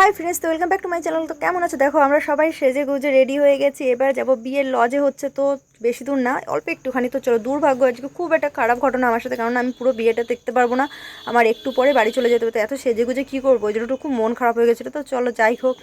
High friends তো welcome back to my channel তো কেমন আছো? দেখো, আমরা সবাই সেজে গুজে রেডি হয়ে গেছি। এবার যাব বিয়ের লজে হচ্ছে তো বেশি দূর না, অল্প একটুখানি। তো চলো, দুর্ভাগ্য, আজকে খুব একটা খারাপ ঘটনা আমার সাথে কারণ আমি পুরো বিয়েটা দেখতে পারব না। আমার একটু পরে বাড়ি চলে যেতে হবে, তো এত সেজে গুজে কী করব? ওই জন্য খুব মন খারাপ হয়ে গেছিল। তো চলো, যাই হোক।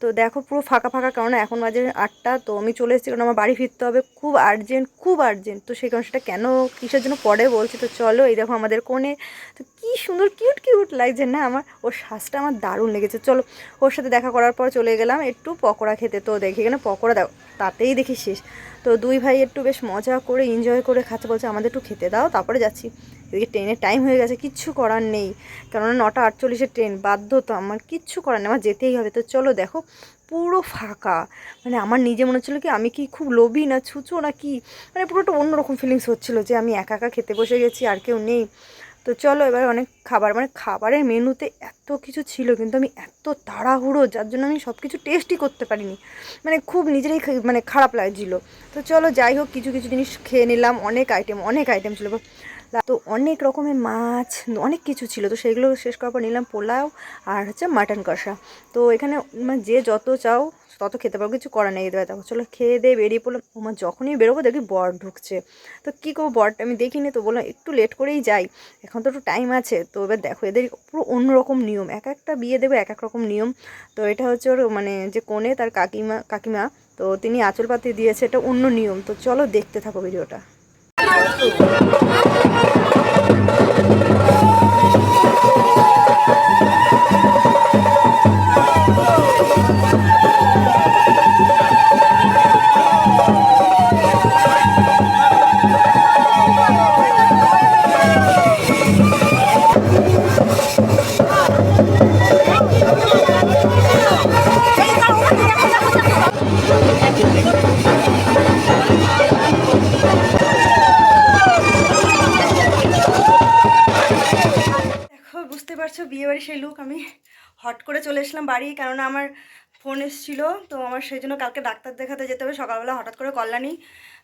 তো দেখো পুরো ফাঁকা ফাঁকা কারণ এখন বাজে আটটা, তো আমি চলে এসেছি, কারণ আমার বাড়ি ফিরতে হবে। খুব আর্জেন্ট খুব আর্জেন্ট তো সেই কারণে সেটা কেন, কিসের জন্য পরে বলছি? তো চলো, এই দেখো আমাদের কোণে। তো কী সুন্দর কিউট কিউট লাগছে না আমার? ওর শ্বাসটা আমার দারুণ লেগেছে। চলো, ওর সাথে দেখা করার পর চলে গেলাম একটু পকোড়া খেতে। তো দেখি এখানে পকোড়া, দাও, তাতেই দেখি শেষ। তো দুই ভাই একটু বেশ মজা করে এনজয় করে খাচ্ছে। বলছে আমাদের একটু খেতে দাও, তারপরে যাচ্ছি। এদিকে ট্রেনের টাইম হয়ে গেছে, কিচ্ছু করার নেই। কেননা নটা আটচল্লিশের ট্রেন, বাধ্য তো আমার, কিচ্ছু করার নেই, আমার যেতেই হবে। তো চলো দেখো, পুরো ফাঁকা। মানে আমার নিজে মনে হচ্ছিল কি, আমি কি খুব লোভী না ছুঁচো না কি? মানে পুরোটা অন্যরকম ফিলিংস হচ্ছিল যে আমি একা একা খেতে বসে গেছি, আর কেউ নেই। তো চলো এবার অনেক খাবার মানে খাবারের মেনুতে এত কিছু ছিল কিন্তু আমি এত তাড়াহুড়ো যার জন্য আমি সব কিছু টেস্টই করতে পারিনি। মানে খুব নিজেরাই মানে খারাপ লাগছিল। তো চলো যাই হোক, কিছু কিছু জিনিস খেয়ে নিলাম, অনেক আইটেম অনেক আইটেম ছিল। তো অনেক রকমের মাছ, অনেক কিছু ছিল। তো সেগুলো শেষ করার পর নিলাম পোলাও আর হচ্ছে মাটন কষা। তো এখানে মানে যে যত চাও তত খেতে পারব, কিছু করার নেই। দেবে দেখো, চলো খেয়ে দিয়ে বেরিয়ে পড়লাম। আমার যখনই বেরোবো দেখি বর ঢুকছে। তো কী করব বরটা আমি দেখিনি তো বললাম, একটু লেট করেই যাই। এখন তো একটু টাইম আছে। তো এবার দেখো, এদের পুরো অন্যরকম নিয়ম। এক একটা বিয়ে দেবে এক এক রকম নিয়ম। তো এটা হচ্ছে ওর মানে যে কোণে তার কাকিমা কাকিমা, তো তিনি আঁচল পাতি দিয়েছে, এটা অন্য নিয়ম। তো চলো দেখতে থাকো ভিডিওটা। বুঝতে পারছ বিয়েবাড়ি সেই লুক আমি হট করে চলে এসলাম বাড়ি, কেননা আমার ফোন এসেছিল, তো আমার সেই জন্য কালকে ডাক্তার দেখাতে যেতে হবে, সকালবেলা হঠাৎ করে কল্যাণী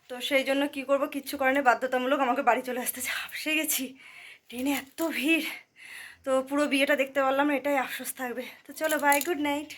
তো সেই জন্য কি করব, কিচ্ছু করেনি বাধ্যতামূলক আমাকে বাড়ি চলে আসতে ঝাপসে গেছি, ট্রেনে এত ভিড়, তো পুরো বিয়েটা দেখতে পারলাম এটাই আফসোস থাকবে। তো চলো বাই গুড নাইট